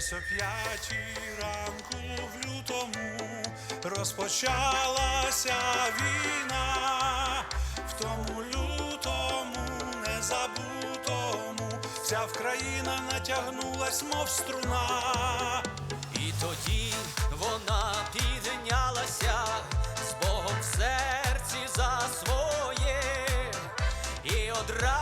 Десь о п'ятій ранку в лютому розпочалася війна, в тому лютому, незабутому, вся Вкраїна натягнулась, мов струна, і тоді вона піднялася з Богом в серці за своє і одразу.